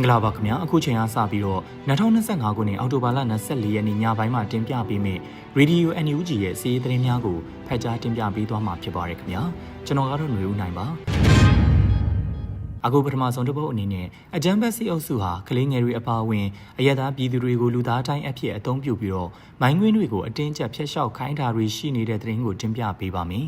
္ဂလာပါခင်ဗျာအခုချိန်ကစပြီးတော့2025ခုနှစ်အောက်တိုဘာလ24ရက်နေ့ညပိုင်းမှာတင်ပြပေးမယ့် Radio NUG ရဲ့စီးရီးသတင်းများကိုဖတ်ကြားတင်ပြပေးသွားမှာဖြစ်ပါတယ်ခင်ဗျာကျွန်တော်ကတော့ຫນွေဦးနိုင်ပါအခုပထမဆုံးတစ်ပုတ်အနေနဲ့အကြမ်းဖက်စီအုပ်စုဟာကလေးငယ်တွေအပါအဝင်အရက်သားပြည်သူတွေကိုလူသားတိုင်းအဖြစ်အသုံးပြုပြီးတော့မိုင်းငွေတွေကိုအတင်းကျပ်ဖျက်လျှောက်ခိုင်းတာတွေရှိနေတဲ့သတင်းကိုတင်ပြပေးပါမယ်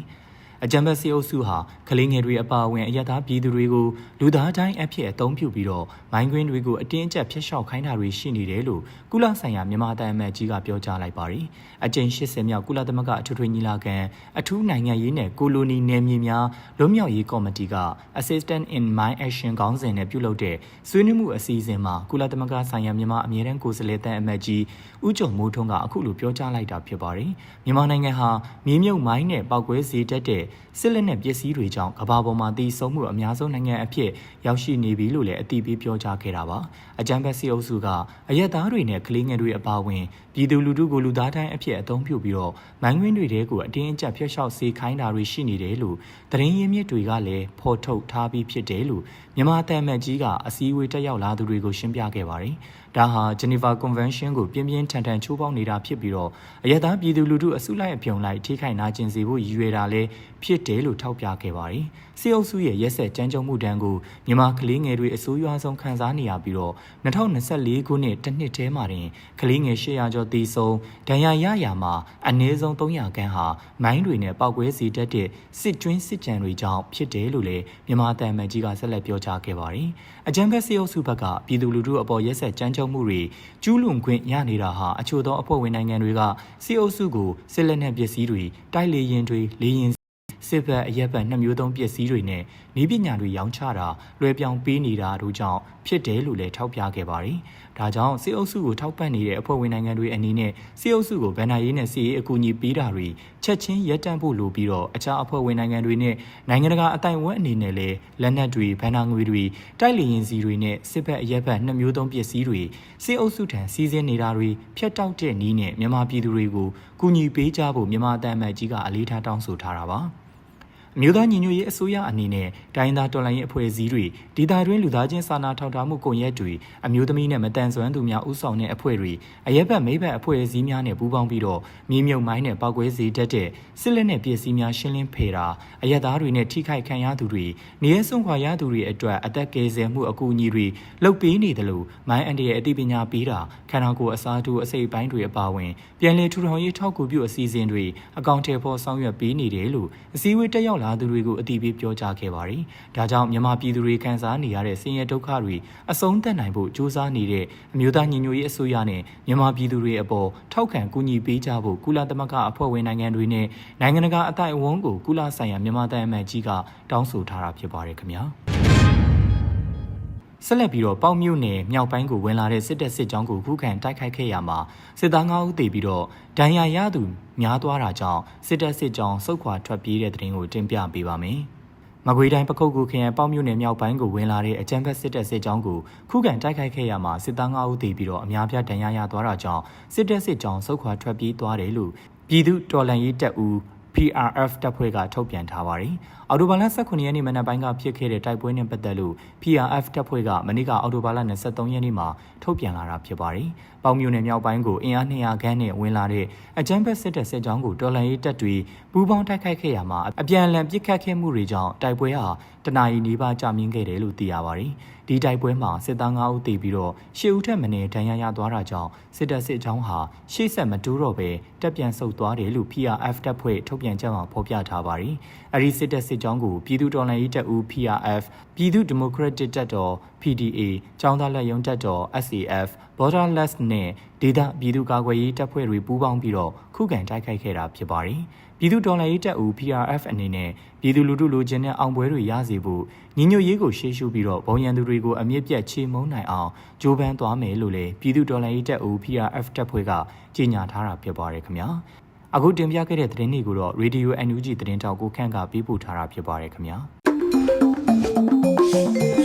အကြံဘက်စီအုပ်စုဟာကလေးငယ်တွေအပါအဝင်အရက်သားပြည်သူတွေကိုလူသားတိုင်းအဖြစ်အသုံးပြုပြီးတော့မိုင်းကွင်းတွေကိုအတင်းအကျပ်ဖျက်လျှောက်ခိုင်းတာတွေရှိနေတယ်လို့ကုလဆိုင်ရာမြန်မာတိုင်းအမတ်ကြီးကပြောကြားလိုက်ပါတယ်။အကြိမ်80မြောက်ကုလသမဂ္ဂအထွေထွေညီလာခံအထူးနိုင်ငံရေးနဲ့ကိုလိုနီနယ်မြေများလွတ်မြောက်ရေးကော်မတီက Assistant in Mine Action ခေါင်းစဉ်နဲ့ပြုလုပ်တဲ့ဆွေးနွေးမှုအစည်းအဝေးမှာကုလသမဂ္ဂဆိုင်ရာမြန်မာအမြဲတမ်းကိုယ်စားလှယ်တန်အမတ်ကြီးဦးကျော်မိုးထွန်းကအခုလိုပြောကြားလိုက်တာဖြစ်ပါတယ်။မြန်မာနိုင်ငံဟာမြေမြုပ်မိုင်းနဲ့ပောက်ကွဲစေတတ်တဲ့စစ်လက်နက်ပစ္စည်းတွေကြောင့်ကမ္ဘာပေါ်မှာတည်ဆုံမှုအများဆုံးနိုင်ငံအဖြစ်ရောက်ရှိနေပြီလို့လည်းအတည်ပြုပြောကြားခဲ့တာပါအကြံဖက်စီအုပ်စုကအရက်သားတွေနဲ့ကလေးငယ်တွေအပါအဝင်ပြည်သူလူထုကိုလူသားတိုင်းအဖြစ်အသုံးပြုပြီးတော့မိုင်းငွင်းတွေတဲကိုအတင်းအကျပ်ဖျက်လျှောက်စေခိုင်းတာတွေရှိနေတယ်လို့သတင်းရင်းမြစ်တွေကလည်းဖော်ထုတ်ထားပြီးဖြစ်တယ်လို့မြန်မာတမ်မတ်ကြီးကအစည်းအဝေးတက်ရောက်လာသူတွေကိုရှင်းပြခဲ့ပါတယ် ဒါဟာ Geneva Convention ကိုပြင်းပြင်းထန်ထန်ချိုးဖောက်နေတာဖြစ်ပြီးတော့အရသာပြည်သူလူထုအစုလိုက်အပြုံလိုက်ထိခိုက်နာကျင်စေဖို့ရည်ရွယ်တာလည်းဖြစ်တယ်လို့ထောက်ပြခဲ့ပါတယ်။စီအုပ်စုရဲ့ရက်ဆက်ကြမ်းကြုတ်မှုတန်းကိုမြန်မာကလေးငယ်တွေအစိုးရဆုံးခံစားနေရပြီးတော့2024ခုနှစ်တစ်နှစ်တည်းမှာတင်ကလေးငယ်800ကျော်သေဆုံးဒဏ်ရာရရာမှာအနည်းဆုံး300ခန်းဟာမိုင်းတွေနဲ့ပောက်ကွဲစေတတ်တဲ့စစ်ကျွင်းစစ်ကြံတွေကြောင့်ဖြစ်တယ်လို့လည်းမြန်မာတန်မန်ကြီးကဆက်လက်ပြောကြားခဲ့ပါတယ်။အကြံဖက်စီအုပ်စုဘက်ကပြည်သူလူထုအပေါ်ရက်ဆက်ကြမ်းကြုတ်မှုတွေကျူးလွန်ခွင့်ရနေတာဟာအချို့သောအဖွဲ့ဝင်နိုင်ငံတွေကစီအုပ်စုကိုစစ်လက်နက်ပစ္စည်းတွေတိုက်လေရင်တွေလေရင် စစ်ဘက်အရက်ဘက်နှစ်မျိုးသုံးပစ္စည်းတွေနဲ့ဤပညာတွေရောင်းချတာလွှဲပြောင်းပေးနေတာတို့ကြောင့်ဖြစ်တယ်လို့လည်းထောက်ပြခဲ့ပါတယ်။ဒါကြောင့်စစ်အုပ်စုကိုထောက်ပံ့နေတဲ့အဖွဲ့ဝင်နိုင်ငံတွေအနေနဲ့စစ်အုပ်စုကိုဗန်နာရေးနဲ့စစ်ရေးအကူအညီပေးတာတွေချက်ချင်းရပ်တန့်ဖို့လိုပြီးတော့အခြားအဖွဲ့ဝင်နိုင်ငံတွေနဲ့နိုင်ငံတကာအတိုင်ဝန်းအနေနဲ့လည်းလက်နက်တွေဗန်နာငွေတွေတိုက်လေရင်စီတွေနဲ့စစ်ဘက်အရက်ဘက်နှစ်မျိုးသုံးပစ္စည်းတွေစစ်အုပ်စုထံစီးဆင်းနေတာတွေဖျက်တောက်တဲ့နည်းနဲ့မြန်မာပြည်သူတွေကိုကူညီပေးကြဖို့မြန်မာအတမ်းအမတ်ကြီးကအလေးထားတောင်းဆိုထားတာပါ။အ မျိုးသားညီညွတ်ရေးအစိုးရအနေနဲ့တိုင်းသားတော်လှန်ရေးအဖွဲ့အစည်းတွေဒေသတွင်းလူသားချင်းစာနာထောက်ထားမှုကွန်ရက်တွေအမျိုးသမီးနဲ့မတန်ဆွမ်းသူများဥဆောင်တဲ့အဖွဲ့တွေအရက်ဘက်မိဘအဖွဲ့အစည်းများနဲ့ပူးပေါင်းပြီးတော့မြေမြုပ်မိုင်းနဲ့ပောက်ကွဲစေတတ်တဲ့စစ်လက်နက်ပစ္စည်းများရှင်းလင်းဖယ်တာအရက်သားတွေနဲ့ထိခိုက်ခံရသူတွေနေရဆုံးခွာရသူတွေအတွက်အသက်ကယ်ဆယ်မှုအကူအညီတွေလုပ်ပေးနေတယ်လို့မိုင်းအန်ဒီရဲ့အသိပညာပေးတာခန္ဓာကိုယ်အစားထိုးအစိတ်ပိုင်းတွေအပါအဝင်ပြန်လည်ထူထောင်ရေးထောက်ကူပြုအစီအစဉ်တွေအကောင့်ထဲပေါ်ဆောင်ရွက်ပေးနေတယ်လို့အစည်းအဝေးတက်ရောက်လာသူတွေကိုအတိပေးပြောကြားခဲ့ပါတယ်။ဒါကြောင့်မြန်မာပြည်သူတွေခံစားနေရတဲ့ဆင်းရဲဒုက္ခတွေအဆုံးသတ်နိုင်ဖို့ကြိုးစားနေတဲ့အမျိုးသားညီညွတ်ရေးအစိုးရနဲ့မြန်မာပြည်သူတွေအပေါ်ထောက်ခံကူညီပေးကြဖို့ကုလသမဂ္ဂအဖွဲ့ဝင်နိုင်ငံတွေနဲ့နိုင်ငံတကာအတိုင်းအဝန်းကိုကုလဆိုင်ရာမြန်မာတိုင်းအမတ်ကြီးကတောင်းဆိုထားတာဖြစ်ပါတယ်ခင်ဗျာ။ ဆက်လက်ပြီးတော့ပေါ့မြို့နယ်မြောက်ပိုင်းကိုဝင်လာတဲ့စစ်တပ်စစ်ကြောင်းကိုခုခံတိုက်ခိုက်ခဲ့ရမှာစစ်သား9ဦးသေပြီးတော့ဒဏ်ရာရသူများသွားတာကြောင့်စစ်တပ်စစ်ကြောင်းစုခွာထွက်ပြေးတဲ့တဲ့ရင်ကိုတင်ပြပေးပါမယ်။မကွေးတိုင်းပခုတ်ကူခရိုင်ပေါ့မြို့နယ်မြောက်ပိုင်းကိုဝင်လာတဲ့အကြမ်းဖက်စစ်တပ်စစ်ကြောင်းကိုခုခံတိုက်ခိုက်ခဲ့ရမှာစစ်သား9ဦးသေပြီးတော့အများပြားဒဏ်ရာရသွားတာကြောင့်စစ်တပ်စစ်ကြောင်းစုခွာထွက်ပြေးသွားတယ်လို့ပြည်သူတော်လှန်ရေးတပ်ဦး PRF တပ်ဖွဲ့ကထုတ်ပြန်ထားပါတယ်။အော်တိုဘာလ18ရက်နေ့မနက်ပိုင်းကဖြစ်ခဲ့တဲ့တိုက်ပွဲနဲ့ပတ်သက်လို့ PRF တပ်ဖွဲ့ကမနေ့ကအော်တိုဘာလ23ရက်နေ့မှာထုတ်ပြန်လာတာဖြစ်ပါတယ်။ ပေါင်မြို့နယ်မြောက်ပိုင်းကိုအင်အား200ခန်းနဲ့ဝင်လာတဲ့အကြမ်းဖက်စစ်တပ်စစ်ကြောင်းကိုတော်လှန်ရေးတပ်တွေပူးပေါင်းတိုက်ခိုက်ခဲ့ရမှာအပြန်အလှန်ပစ်ခတ်ခဲ့မှုတွေကြောင့်တိုက်ပွဲဟာတနအီနီးပါးကြာမြင့်ခဲ့တယ်လို့သိရပါတယ်။ဒီတိုက်ပွဲမှာစစ်သား9ဦးသေပြီးတော့10ဦးထက်မနည်းဒဏ်ရာရသွားတာကြောင့်စစ်တပ်စစ်ကြောင်းဟာရှေ့ဆက်မတိုးတော့ပဲတက်ပြန်ဆုတ်သွားတယ်လို့ PRF တပ်ဖွဲ့ထုတ်ပြန်ချက်မှာဖော်ပြထားပါတယ်။အဲဒီစစ်တပ်စစ်ကြောင်းကိုပြည်သူတော်လှန်ရေးတပ်ဦး PRF ပြည်သူဒီမိုကရက်တစ်တပ်တော် PDA ចောင်းသားလက်ယုံတပ်တော် SAF Borderless နဲ့ဒေသပြည်သူ့ကာကွယ်ရေးတပ်ဖွဲ့တွေပူးပေါင်းပြီးတော့ခုခံတိုက်ခိုက်ခဲ့တာဖြစ်ပါတယ်။ပြည်သူတော်လှန်ရေးတပ်ဦး PRF အနေနဲ့ပြည်သူလူထုလိုချင်တဲ့အောင်ပွဲတွေရစေဖို့ညီညွတ်ရေးကိုရှေ့ရှုပြီးတော့ဘုံရန်သူတွေကိုအမြင့်ပြတ်ချေမှုန်းနိုင်အောင်ကြိုးပမ်းသွားမယ်လို့လည်းပြည်သူတော်လှန်ရေးတပ်ဦး PRF တပ်ဖွဲ့ကကြေညာထားတာဖြစ်ပါတယ်ခင်ဗျာ။အခုတင်ပြခဲ့တဲ့သတင်းတွေကိုတော့ Radio NUG သတင်းတောက်ကိုခန့်ကပေးပို့ထားတာဖြစ်ပါတယ်ခင်ဗျာ။